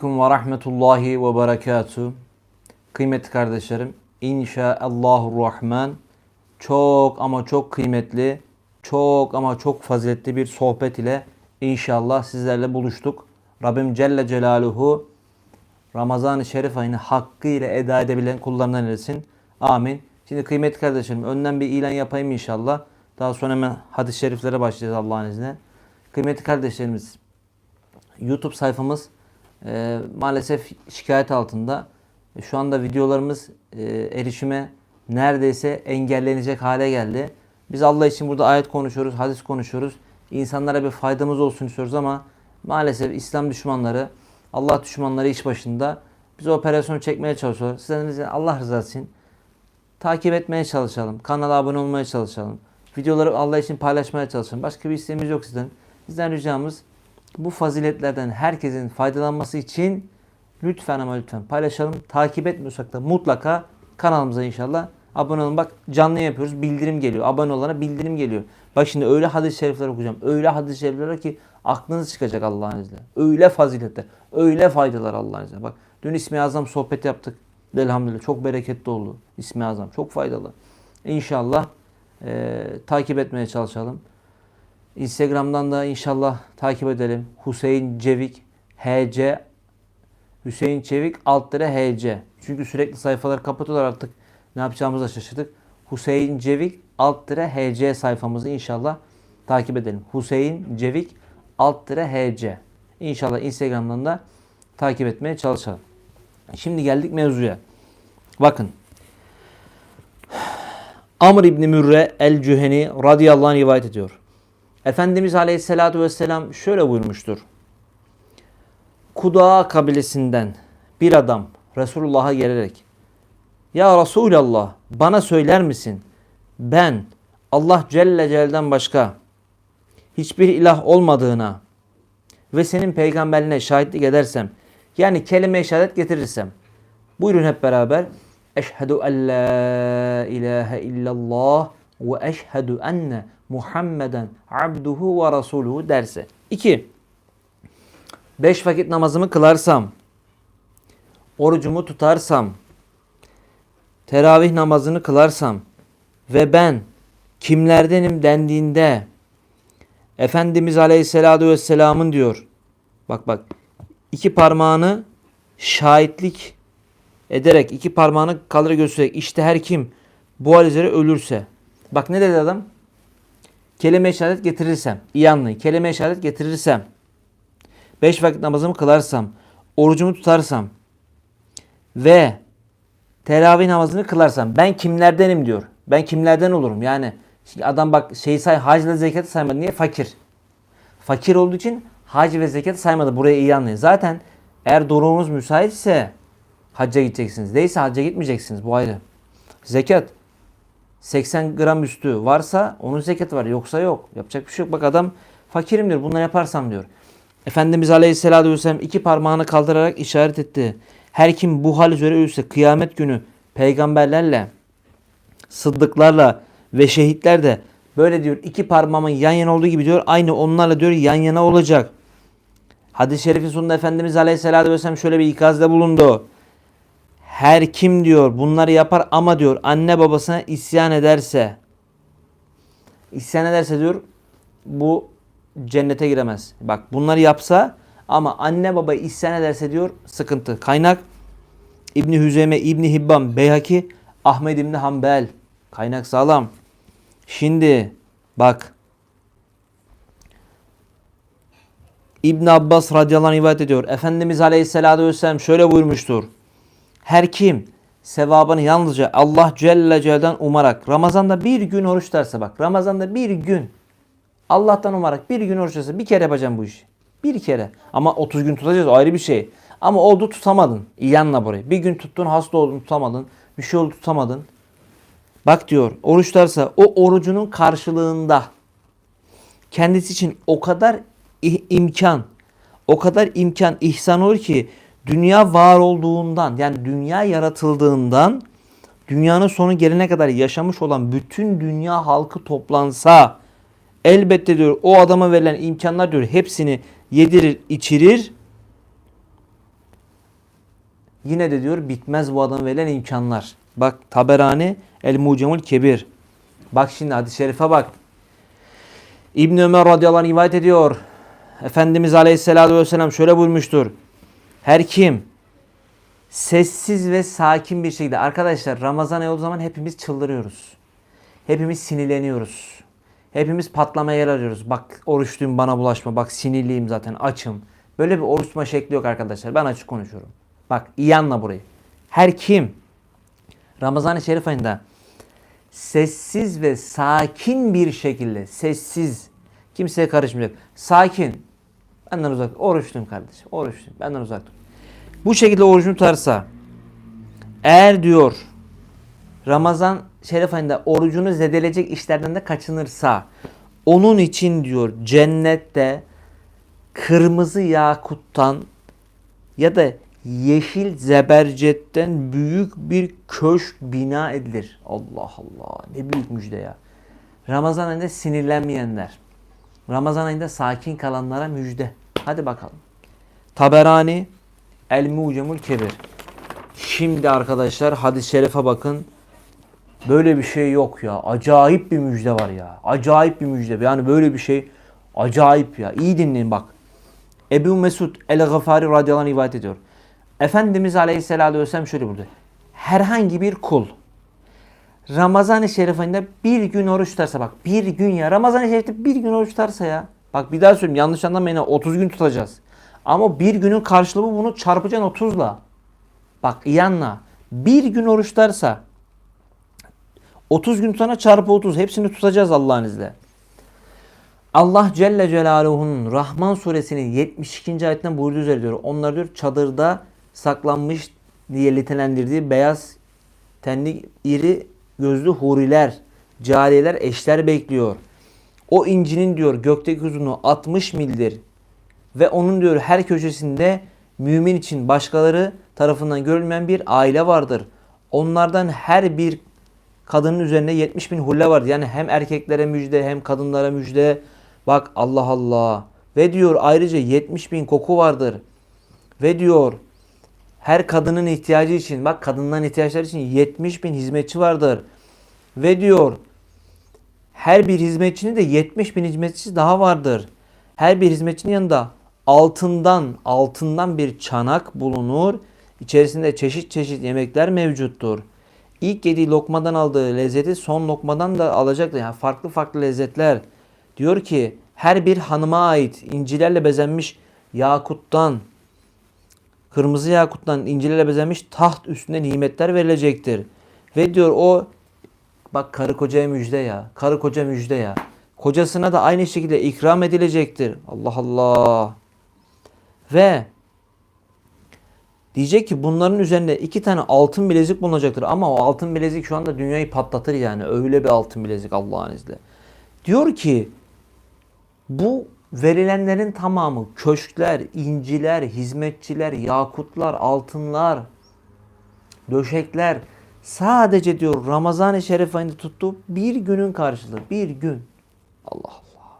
Aleyküm ve rahmetullahi ve berekatuhu. Kıymetli kardeşlerim, inşaallahurrahman çok ama çok kıymetli, çok ama çok faziletli bir sohbet ile inşallah sizlerle buluştuk. Rabbim Celle Celaluhu Ramazan-ı Şerif ayını hakkıyla eda edebilen kullarından eylesin. Amin. Şimdi kıymetli kardeşlerim önden bir ilan yapayım inşallah. Daha sonra hemen hadis-i şeriflere başlayacağız Allah'ın izniyle. Kıymetli kardeşlerimiz YouTube sayfamız e, maalesef şikayet altında. E, Şu anda videolarımız e, erişime neredeyse engellenecek hale geldi. Biz Allah için burada ayet konuşuyoruz, hadis konuşuyoruz. İnsanlara bir faydamız olsun istiyoruz ama maalesef İslam düşmanları, Allah düşmanları iş başında. Biz o operasyonu çekmeye çalışıyoruz. Sizden bize Allah rızası için takip etmeye çalışalım. Kanala abone olmaya çalışalım. Videoları Allah için paylaşmaya çalışalım. Başka bir isteğimiz yok sizden. Bizden ricamız bu faziletlerden herkesin faydalanması için lütfen ama lütfen paylaşalım. Takip etmiyorsak da mutlaka kanalımıza inşallah abone olun. Bak canlı yapıyoruz. Bildirim geliyor. Abone olana bildirim geliyor. Bak şimdi öyle hadis-i şerifler okuyacağım. Öyle hadis-i şerifler ki aklınız çıkacak Allah'ın izniyle. Öyle faziletler. Öyle faydalar Allah'ın izniyle. Bak dün İsmi Azam sohbet yaptık. Elhamdülillah çok bereketli oldu. İsmi Azam çok faydalı. İnşallah eee, takip etmeye çalışalım. Instagram'dan da inşallah takip edelim. Hüseyin Cevik HC Hüseyin Çevik alt lira HC. Çünkü sürekli sayfaları kapatıyorlar artık. Ne yapacağımızı şaşırdık. Hüseyin Cevik alt lira HC sayfamızı inşallah takip edelim. Hüseyin Cevik alt lira HC. İnşallah Instagram'dan da takip etmeye çalışalım. Şimdi geldik mevzuya. Bakın. Amr İbni Mürre el-Cüheni radıyallahu anh rivayet ediyor. Efendimiz Aleyhisselatü Vesselam şöyle buyurmuştur. Kudaa kabilesinden bir adam Resulullah'a gelerek Ya Resulallah bana söyler misin? Ben Allah Celle Celle'den başka hiçbir ilah olmadığına ve senin peygamberine şahitlik edersem yani kelime-i şehadet getirirsem buyurun hep beraber Eşhedü en la ilahe illallah ve eşhedü enne Muhammeden abduhu ve rasuluhu derse. 2. Beş vakit namazımı kılarsam, orucumu tutarsam, teravih namazını kılarsam ve ben kimlerdenim dendiğinde Efendimiz Aleyhisselatü Vesselam'ın diyor. Bak bak. iki parmağını şahitlik ederek iki parmağını kaldıra göstererek işte her kim bu hal üzere ölürse. Bak ne dedi adam? Kelime-i şehadet getirirsem. iyi anlayın. Kelime-i şehadet getirirsem. Beş vakit namazımı kılarsam. Orucumu tutarsam. Ve teravih namazını kılarsam. Ben kimlerdenim diyor. Ben kimlerden olurum. Yani şimdi adam bak şey say hacla zekatı saymadı. Niye? Fakir. Fakir olduğu için hac ve zekatı saymadı. Burayı iyi anlayın. Zaten eğer durumunuz müsaitse hacca gideceksiniz. Değilse hacca gitmeyeceksiniz. Bu ayrı. Zekat 80 gram üstü varsa onun zekatı var. Yoksa yok. Yapacak bir şey yok. Bak adam fakirim diyor. Bunları yaparsam diyor. Efendimiz Aleyhisselatü Vesselam iki parmağını kaldırarak işaret etti. Her kim bu hal üzere ölürse kıyamet günü peygamberlerle, sıddıklarla ve şehitler de böyle diyor iki parmağımın yan yana olduğu gibi diyor aynı onlarla diyor yan yana olacak. Hadis-i şerifin sonunda Efendimiz Aleyhisselatü Vesselam şöyle bir ikazda bulundu. Her kim diyor bunları yapar ama diyor anne babasına isyan ederse isyan ederse diyor bu cennete giremez. Bak bunları yapsa ama anne baba isyan ederse diyor sıkıntı. Kaynak İbni Hüzeyme, İbni Hibban, Beyhaki, Ahmed İbni Hanbel. Kaynak sağlam. Şimdi bak İbn Abbas radıyallahu anh rivayet ediyor. Efendimiz Aleyhisselatü Vesselam şöyle buyurmuştur. Her kim sevabını yalnızca Allah Celle Celle'den umarak Ramazan'da bir gün oruç tutarsa bak Ramazan'da bir gün Allah'tan umarak bir gün oruç tutarsa bir kere yapacağım bu işi. Bir kere. Ama 30 gün tutacağız ayrı bir şey. Ama oldu tutamadın. İyi anla burayı. Bir gün tuttun hasta oldun tutamadın. Bir şey oldu tutamadın. Bak diyor oruç tutarsa o orucunun karşılığında kendisi için o kadar imkan, o kadar imkan, ihsan olur ki dünya var olduğundan yani dünya yaratıldığından dünyanın sonu gelene kadar yaşamış olan bütün dünya halkı toplansa elbette diyor o adama verilen imkanlar diyor hepsini yedirir, içirir Yine de diyor bitmez bu adam verilen imkanlar. Bak Taberani El Mucemul Kebir. Bak şimdi hadis-i şerife bak. İbn Ömer radıyallahu anh rivayet ediyor. Efendimiz aleyhisselatü vesselam şöyle buyurmuştur. Her kim sessiz ve sakin bir şekilde arkadaşlar Ramazan ayı olduğu zaman hepimiz çıldırıyoruz. Hepimiz sinirleniyoruz. Hepimiz patlamaya yer arıyoruz. Bak oruçluyum bana bulaşma. Bak sinirliyim zaten açım. Böyle bir oruç tutma şekli yok arkadaşlar. Ben açık konuşuyorum. Bak iyi anla burayı. Her kim Ramazan-ı Şerif ayında sessiz ve sakin bir şekilde sessiz kimseye karışmayacak. Sakin. Benden uzak. Oruçluyum kardeşim. Oruçluyum. Benden uzak dur. Bu şekilde orucunu tutarsa eğer diyor Ramazan Şerif ayında orucunu zedeleyecek işlerden de kaçınırsa onun için diyor cennette kırmızı yakuttan ya da yeşil zebercetten büyük bir köşk bina edilir. Allah Allah ne büyük müjde ya. Ramazan ayında sinirlenmeyenler. Ramazan ayında sakin kalanlara müjde. Hadi bakalım. Taberani El Mucemul Kebir. Şimdi arkadaşlar hadis-i şerife bakın. Böyle bir şey yok ya. Acayip bir müjde var ya. Acayip bir müjde. Yani böyle bir şey acayip ya. İyi dinleyin bak. Ebu Mesud el-Gafari radıyallahu anh rivayet ediyor. Efendimiz aleyhisselatü vesselam şöyle burada. Herhangi bir kul Ramazan-ı Şerif ayında bir gün oruç tutarsa bak bir gün ya Ramazan-ı Şerif'te bir gün oruç tutarsa ya bak bir daha söyleyeyim yanlış anlamayın ha, 30 gün tutacağız. Ama bir günün karşılığı bunu çarpacaksın 30'la. Bak iyi anla. Bir gün oruç tutarsa 30 gün sonra çarpı 30 hepsini tutacağız Allah'ın izniyle. Allah Celle Celaluhu'nun Rahman suresinin 72. ayetinden buyurduğu üzere diyor. Onlar diyor çadırda saklanmış diye nitelendirdiği beyaz tenli iri gözlü huriler, cariyeler, eşler bekliyor. O incinin diyor gökteki uzunluğu 60 mildir. Ve onun diyor her köşesinde mümin için başkaları tarafından görülmeyen bir aile vardır. Onlardan her bir kadının üzerine 70 bin hulle vardır. Yani hem erkeklere müjde hem kadınlara müjde. Bak Allah Allah. Ve diyor ayrıca 70 bin koku vardır. Ve diyor her kadının ihtiyacı için bak kadınların ihtiyaçları için 70 bin hizmetçi vardır. Ve diyor her bir hizmetçinin de 70 bin hizmetçisi daha vardır. Her bir hizmetçinin yanında altından altından bir çanak bulunur. İçerisinde çeşit çeşit yemekler mevcuttur. İlk yediği lokmadan aldığı lezzeti son lokmadan da alacaktır. Yani farklı farklı lezzetler. Diyor ki her bir hanıma ait incilerle bezenmiş yakuttan, kırmızı yakuttan incilerle bezenmiş taht üstünde nimetler verilecektir. Ve diyor o bak karı kocaya müjde ya. Karı koca müjde ya. Kocasına da aynı şekilde ikram edilecektir. Allah Allah. Ve diyecek ki bunların üzerinde iki tane altın bilezik bulunacaktır. Ama o altın bilezik şu anda dünyayı patlatır yani. Öyle bir altın bilezik Allah'ın izniyle. Diyor ki bu verilenlerin tamamı köşkler, inciler, hizmetçiler, yakutlar, altınlar, döşekler sadece diyor Ramazan-ı Şerif ayında tuttuğu bir günün karşılığı. Bir gün. Allah Allah.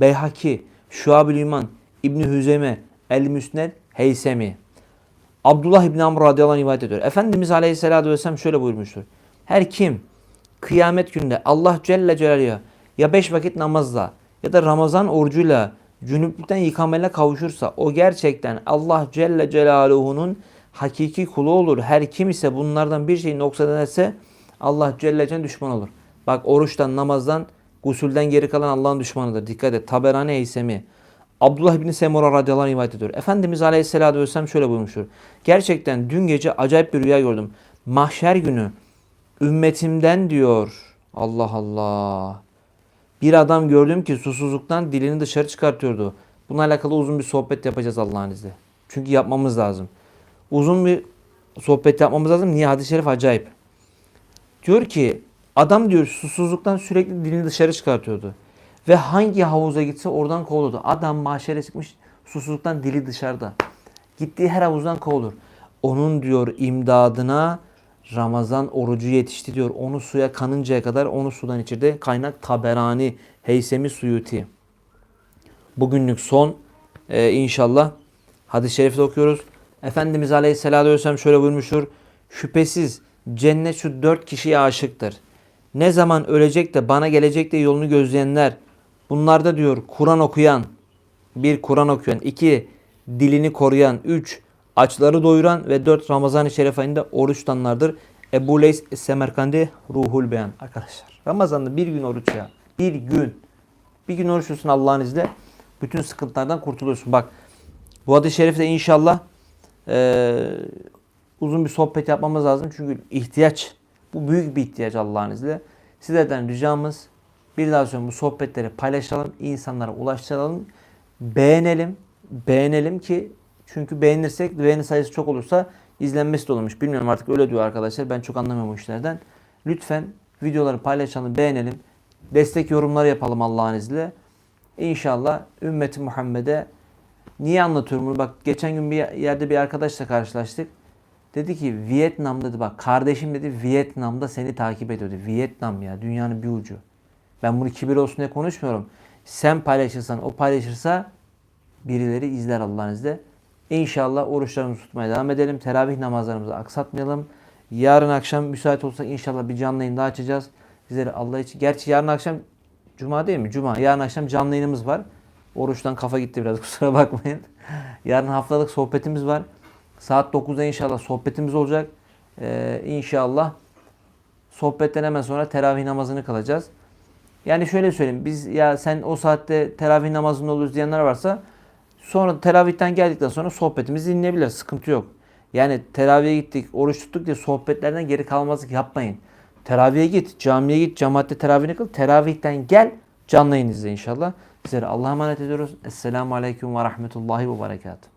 Beyhaki, Şuab-ül İman, İbni Hüzeme, El Müsned, Heysemi. Abdullah İbni Amr radıyallahu anh rivayet ediyor. Efendimiz aleyhissalatü vesselam şöyle buyurmuştur. Her kim kıyamet günde Allah Celle Celaluhu'ya ya beş vakit namazla ya da Ramazan orucuyla cünüplükten yıkamayla kavuşursa o gerçekten Allah Celle Celaluhu'nun hakiki kulu olur. Her kim ise bunlardan bir şeyi noksan ederse Allah Celle Celaluhu düşman olur. Bak oruçtan, namazdan, gusülden geri kalan Allah'ın düşmanıdır. Dikkat et. Taberani Heysemi. Abdullah bin Semura radıyallahu rivayet ediyor. Efendimiz aleyhissalatü vesselam şöyle buyurmuştur. Gerçekten dün gece acayip bir rüya gördüm. Mahşer günü ümmetimden diyor. Allah Allah. Bir adam gördüm ki susuzluktan dilini dışarı çıkartıyordu. Bununla alakalı uzun bir sohbet yapacağız Allah'ın izniyle. Çünkü yapmamız lazım. Uzun bir sohbet yapmamız lazım. Niye? Hadis-i şerif acayip. Diyor ki adam diyor susuzluktan sürekli dilini dışarı çıkartıyordu. Ve hangi havuza gitse oradan kovulurdu. Adam mahşere çıkmış susuzluktan dili dışarıda. Gittiği her havuzdan kovulur. Onun diyor imdadına Ramazan orucu yetişti diyor. Onu suya kanıncaya kadar onu sudan içirdi. Kaynak Taberani, Heysemi Suyuti. Bugünlük son ee, inşallah hadis-i şerifte okuyoruz. Efendimiz Aleyhisselatü Vesselam şöyle buyurmuştur. Şüphesiz cennet şu dört kişiye aşıktır. Ne zaman ölecek de bana gelecek de yolunu gözleyenler. Bunlarda diyor Kur'an okuyan, bir Kur'an okuyan, iki dilini koruyan, üç açları doyuran ve dört Ramazan-ı Şerif ayında oruç tutanlardır. Ebu Leys Semerkandi Ruhul Beyan. Arkadaşlar Ramazan'da bir gün oruç ya. Bir gün. Bir gün oruç tutsun Allah'ın izniyle. Bütün sıkıntılardan kurtuluyorsun. Bak bu hadis-i şerifte inşallah eee, uzun bir sohbet yapmamız lazım. Çünkü ihtiyaç. Bu büyük bir ihtiyaç Allah'ın izniyle. Sizlerden ricamız bir daha sonra bu sohbetleri paylaşalım. insanlara ulaştıralım. Beğenelim. Beğenelim ki çünkü beğenirsek beğeni sayısı çok olursa izlenmesi de olurmuş. Bilmiyorum artık öyle diyor arkadaşlar. Ben çok anlamıyorum işlerden. Lütfen videoları paylaşalım, beğenelim. Destek yorumları yapalım Allah'ın izniyle. İnşallah ümmeti Muhammed'e niye anlatıyorum bunu? Bak geçen gün bir yerde bir arkadaşla karşılaştık. Dedi ki Vietnam dedi bak kardeşim dedi Vietnam'da seni takip ediyordu. Vietnam ya dünyanın bir ucu. Ben bunu kibir olsun diye konuşmuyorum. Sen paylaşırsan o paylaşırsa birileri izler Allah'ın izniyle. İnşallah oruçlarımızı tutmaya devam edelim. Teravih namazlarımızı aksatmayalım. Yarın akşam müsait olsak inşallah bir canlı yayın daha açacağız. Sizleri Allah için. Gerçi yarın akşam Cuma değil mi? Cuma. Yarın akşam canlı yayınımız var. Oruçtan kafa gitti biraz kusura bakmayın. Yarın haftalık sohbetimiz var. Saat 9'da inşallah sohbetimiz olacak. Ee, inşallah sohbetten hemen sonra teravih namazını kılacağız. Yani şöyle söyleyeyim. Biz ya sen o saatte teravih namazında oluruz diyenler varsa sonra teravihten geldikten sonra sohbetimizi dinleyebilir. Sıkıntı yok. Yani teravihe gittik, oruç tuttuk diye sohbetlerden geri kalmazlık yapmayın. Teravihe git, camiye git, cemaatte teravihini kıl. Teravihten gel, canlı inşallah. Sizlere Allah'a emanet ediyoruz. Esselamu Aleyküm ve Rahmetullahi ve Berekatuhu.